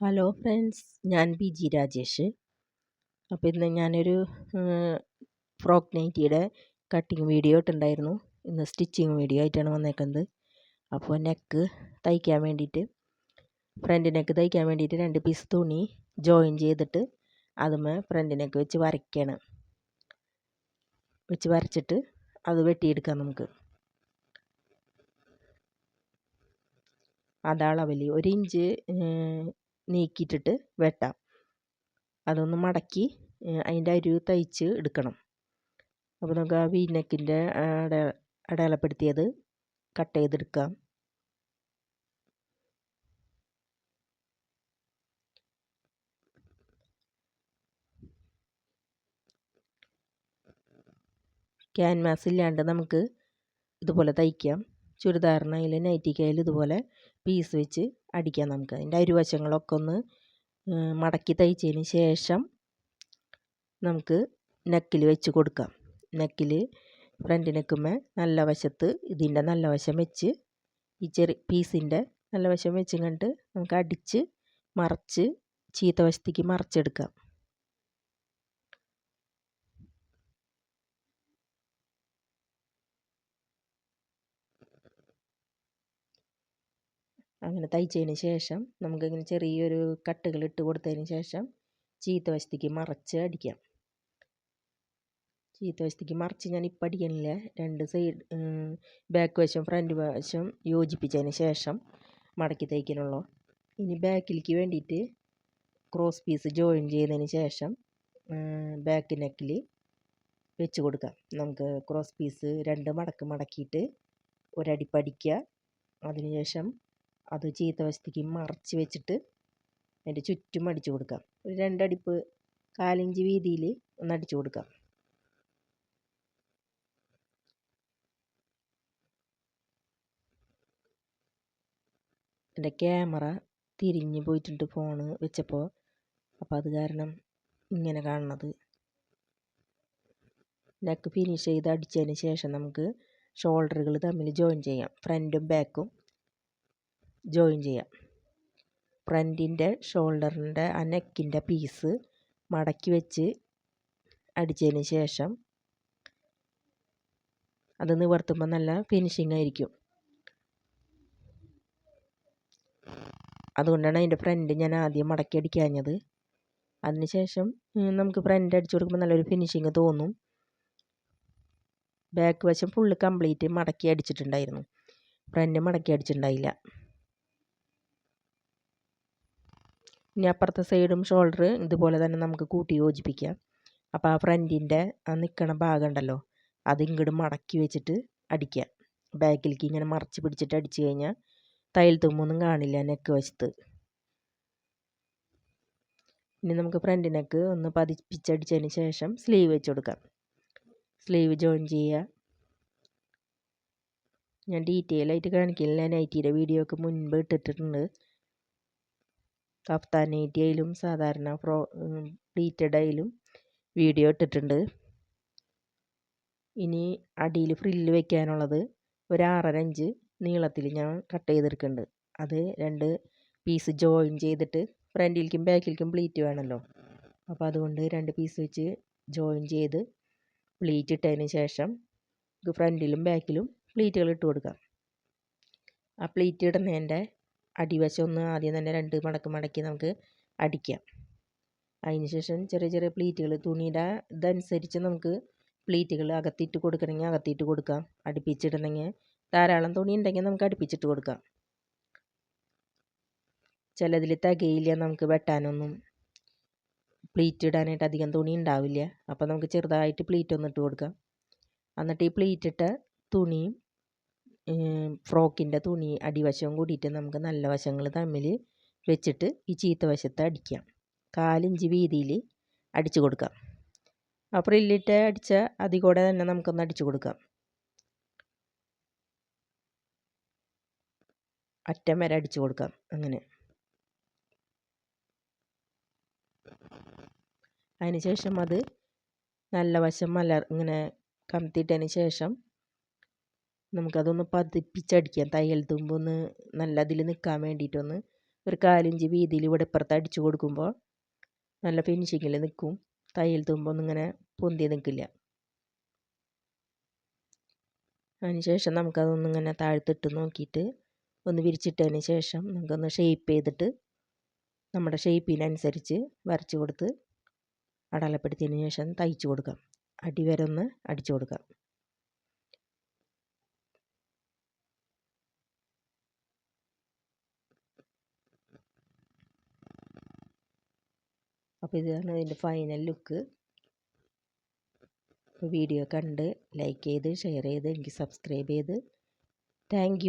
Hello friends ഞാൻ B G Rajesh. അപ്പോൾ ഇന്ന് ഞാനൊരു ഫ്രോക്ക് നൈറ്റിയുടെ കട്ടിങ് വീഡിയോ ഇട്ടുണ്ടായിരുന്നു. ഇന്ന് സ്റ്റിച്ചിങ് വീഡിയോ ആയിട്ടാണ് വന്നേക്കുന്നത്. അപ്പോൾ നെക്ക് തയ്ക്കാൻ വേണ്ടിയിട്ട് ഫ്രണ്ട് നെക്ക് തയ്ക്കാൻ വേണ്ടിയിട്ട് രണ്ട് പീസ് തുണി ജോയിൻ ചെയ്തിട്ട് അതുമേ ഫ്രണ്ട് നെക്ക് വെച്ച് വരയ്ക്കണം. വെച്ച് വരച്ചിട്ട് അത് വെട്ടിയെടുക്കാം നമുക്ക്. അതാളവിൽ ഒരു ഇഞ്ച് നീക്കിയിട്ടിട്ട് വെട്ടാം. അതൊന്ന് മടക്കി അതിന്റെ അരിവ് തയ്ച്ച് എടുക്കണം. അപ്പോൾ നമുക്ക് ആ വി നെക്കിന്റെ അടയാളപ്പെടുത്തിയത് കട്ട് ചെയ്തെടുക്കാം. ക്യാൻവാസ് ഇല്ലാണ്ട് നമുക്ക് ഇതുപോലെ തയ്ക്കാം. ചുരിദാറിനായാലും നൈറ്റിക്കായാലും ഇതുപോലെ പീസ് വെച്ച് അടിക്കാം നമുക്ക്. അതിന്റെ അരുവശങ്ങളൊക്കെ ഒന്ന് മടക്കി തയ്ച്ചതിന് ശേഷം നമുക്ക് നെക്കിൽ വെച്ച് കൊടുക്കാം. നെക്കിൽ ഫ്രണ്ട് നെക്കുമ്മേ നല്ല വശത്ത് ഇതിന്റെ നല്ല വശം വെച്ച് ഈ ചെറിയ പീസിന്റെ നല്ല വശം വെച്ച് കണ്ട് നമുക്ക് അടിച്ച് മറച്ച് ചീത്ത വശത്തേക്ക് മറച്ചെടുക്കാം. അങ്ങനെ തയ്ച്ചതിന് ശേഷം നമുക്കിങ്ങനെ ചെറിയൊരു കട്ടുകൾ ഇട്ട് കൊടുത്തതിന് ശേഷം ചീത്ത വശത്തേക്ക് മറച്ച് അടിക്കാം. ചീത്ത വശത്തേക്ക് മറിച്ച് ഞാൻ ഇപ്പം അടിക്കണില്ല. രണ്ട് സൈഡ് ബാക്ക് വശം ഫ്രണ്ട് വശം യോജിപ്പിച്ചതിന് ശേഷം മടക്കി തയ്ക്കണുള്ളൂ ഇനി ബാക്കിലേക്ക് വേണ്ടിയിട്ട് ക്രോസ് പീസ് ജോയിൻ ചെയ്തതിന് ശേഷം ബാക്ക് നെക്കിൽ വെച്ച് കൊടുക്കാം. നമുക്ക് ക്രോസ് പീസ് രണ്ട് മടക്ക് മടക്കിയിട്ട് ഒരടി പഠിക്കുക. അതിനുശേഷം അത് ചീത്ത വശത്തേക്ക് മറച്ച് വെച്ചിട്ട് അതിന്റെ ചുറ്റും അടിച്ചു കൊടുക്കാം ഒരു രണ്ടടിപ്പ് കാലിഞ്ച് വീതിയിൽ ഒന്ന് അടിച്ചു കൊടുക്കാം എന്റെ ക്യാമറ തിരിഞ്ഞു പോയിട്ടുണ്ട് ഫോണ് വെച്ചപ്പോൾ. അപ്പോൾ അത് കാരണം ഇങ്ങനെ കാണുന്നത്. നെക്ക് ഫിനിഷ് ചെയ്ത് അടിച്ചതിന് ശേഷം നമുക്ക് ഷോൾഡറുകൾ തമ്മിൽ ജോയിൻ ചെയ്യാം. ഫ്രണ്ടും ബാക്കും ജോയിൻ ചെയ്യാം. ഫ്രണ്ടിന്റെ ഷോൾഡറിന്റെ ആ നെക്കിന്റെ പീസ് മടക്കി വെച്ച് അടിച്ചതിന് ശേഷം അത് നിവർത്തുമ്പോൾ നല്ല ഫിനിഷിംഗ് ആയിരിക്കും. അതുകൊണ്ടാണ് അതിന്റെ ഫ്രണ്ട് ഞാൻ ആദ്യം മടക്കി അടിക്കാഞ്ഞത്. അതിനുശേഷം നമുക്ക് ഫ്രണ്ട് അടിച്ചു കൊടുക്കുമ്പോൾ നല്ലൊരു ഫിനിഷിങ് തോന്നും. ബാക്ക് വശം ഫുള്ള് കംപ്ലീറ്റ് മടക്കി അടിച്ചിട്ടുണ്ടായിരുന്നു. ഫ്രണ്ട് മടക്കി അടിച്ചിട്ടുണ്ടായില്ല. ഇനി അപ്പുറത്തെ സൈഡും ഷോൾഡർ ഇതുപോലെ തന്നെ നമുക്ക് കൂട്ടി യോജിപ്പിക്കാം. അപ്പോൾ ആ ഫ്രണ്ടിന്റെ ആ നിൽക്കണ ഭാഗം ഉണ്ടല്ലോ അത് ഇങ്ങോട്ട് മടക്കി വെച്ചിട്ട് അടിക്കുക ബാക്കിലേക്ക് ഇങ്ങനെ മറച്ച് പിടിച്ചിട്ട് അടിച്ചു കഴിഞ്ഞാൽ തയ്യൽ തുമ്പൊന്നും കാണില്ല നെക്ക് വശത്ത്. ഇനി നമുക്ക് ഫ്രണ്ട് നെക്ക് ഒന്ന് പതിപ്പിച്ചടിച്ചതിന് ശേഷം സ്ലീവ് വെച്ച് കൊടുക്കാം. സ്ലീവ് ജോയിൻ ചെയ്യുക ഞാൻ ഡീറ്റെയിൽ ആയിട്ട് കാണിക്കില്ല നൈറ്റിയുടെ വീഡിയോ ഒക്കെ മുൻപ് ഇട്ടിട്ടുണ്ട്. കഫ്താൻ നൈറ്റി ആയാലും സാധാരണ ഫ്രോ പ്ലീറ്റഡയിലും വീഡിയോ ഇട്ടിട്ടുണ്ട്. ഇനി അടിയിൽ ഫ്രില്ല് വെക്കാനുള്ളത് ഒരു ആറര ഇഞ്ച് നീളത്തിൽ ഞാൻ കട്ട് ചെയ്തെടുക്കുന്നുണ്ട്. അത് രണ്ട് പീസ് ജോയിൻ ചെയ്തിട്ട് ഫ്രണ്ടിലേക്കും ബാക്കിലേക്കും പ്ലീറ്റ് വേണമല്ലോ. അപ്പോൾ അതുകൊണ്ട് രണ്ട് പീസ് വെച്ച് ജോയിൻ ചെയ്ത് പ്ലീറ്റ് ഇട്ടതിന് ശേഷം ഫ്രണ്ടിലും ബാക്കിലും പ്ലീറ്റുകൾ ഇട്ട് കൊടുക്കാം. ആ പ്ലീറ്റ് ഇടുന്നതിന്റെ അടിവശം ഒന്ന് ആദ്യം തന്നെ രണ്ട് മടക്ക് മടക്കി നമുക്ക് അടിക്കാം. അതിനുശേഷം ചെറിയ ചെറിയ പ്ലീറ്റുകൾ തുണിയുടെ ഇതനുസരിച്ച് നമുക്ക് പ്ലീറ്റുകൾ അകത്തിട്ട് കൊടുക്കണമെങ്കിൽ അകത്തിട്ട് കൊടുക്കാം. അടുപ്പിച്ചിടണമെങ്കിൽ ധാരാളം തുണി ഉണ്ടെങ്കിൽ നമുക്ക് അടുപ്പിച്ചിട്ട് കൊടുക്കാം. ചിലതിൽ തികയില്ല നമുക്ക് വെട്ടാനൊന്നും. പ്ലീറ്റ് ഇടാനായിട്ട് അധികം തുണി ഉണ്ടാവില്ല. അപ്പോൾ നമുക്ക് ചെറുതായിട്ട് പ്ലീറ്റ് ഒന്ന് ഇട്ട് കൊടുക്കാം. എന്നിട്ട് ഈ പ്ലീറ്റിട്ട തുണിയും ഫ്രോക്കിന്റെ തുണി അടിവശവും കൂടിയിട്ട് നമുക്ക് നല്ല വശങ്ങൾ തമ്മിൽ വെച്ചിട്ട് ഈ ചീത്ത വശത്ത് അടിക്കാം. കാലിഞ്ച് വീതിയിൽ അടിച്ചു കൊടുക്കാം. ആ ഫ്രില്ലിട്ട് അടിച്ച അതിൽ കൂടെ തന്നെ നമുക്കൊന്ന് അടിച്ചു കൊടുക്കാം. അറ്റം വരെ അടിച്ചു കൊടുക്കാം. അങ്ങനെ. അതിന് ശേഷം അത് നല്ല വശം മലർ ഇങ്ങനെ കമത്തിയിട്ടതിന് ശേഷം നമുക്കതൊന്ന് പതിപ്പിച്ചടിക്കാം. തയ്യൽ തുമ്പൊന്ന് നല്ല അതിൽ നിൽക്കാൻ വേണ്ടിയിട്ടൊന്ന് ഒരു കാലിഞ്ച് വീതിയിൽ ഇവിടെ ഇപ്പുറത്ത് അടിച്ചു കൊടുക്കുമ്പോൾ നല്ല ഫിനിഷിങ്ങിൽ നിൽക്കും തയ്യൽ തുമ്പൊന്നും ഇങ്ങനെ പൊന്തി നിൽക്കില്ല അതിനുശേഷം നമുക്കതൊന്നിങ്ങനെ താഴ്ത്തിട്ട് നോക്കിയിട്ട് ഒന്ന് വിരിച്ചിട്ടതിന് ശേഷം നമുക്കൊന്ന് ഷേപ്പ് ചെയ്തിട്ട് നമ്മുടെ ഷേപ്പിനനുസരിച്ച് വരച്ച് കൊടുത്ത് അടലപ്പെടുത്തിയതിന് ശേഷം തയ്ച്ചു കൊടുക്കാം. അടിവരെ ഒന്ന് അടിച്ചു കൊടുക്കാം. അപ്പോൾ ഇതാണ് അതിന്റെ ഫൈനൽ ലുക്ക് വീഡിയോ കണ്ട് ലൈക്ക് ചെയ്ത് ഷെയർ ചെയ്ത് എനിക്ക് സബ്സ്ക്രൈബ് ചെയ്ത്. താങ്ക്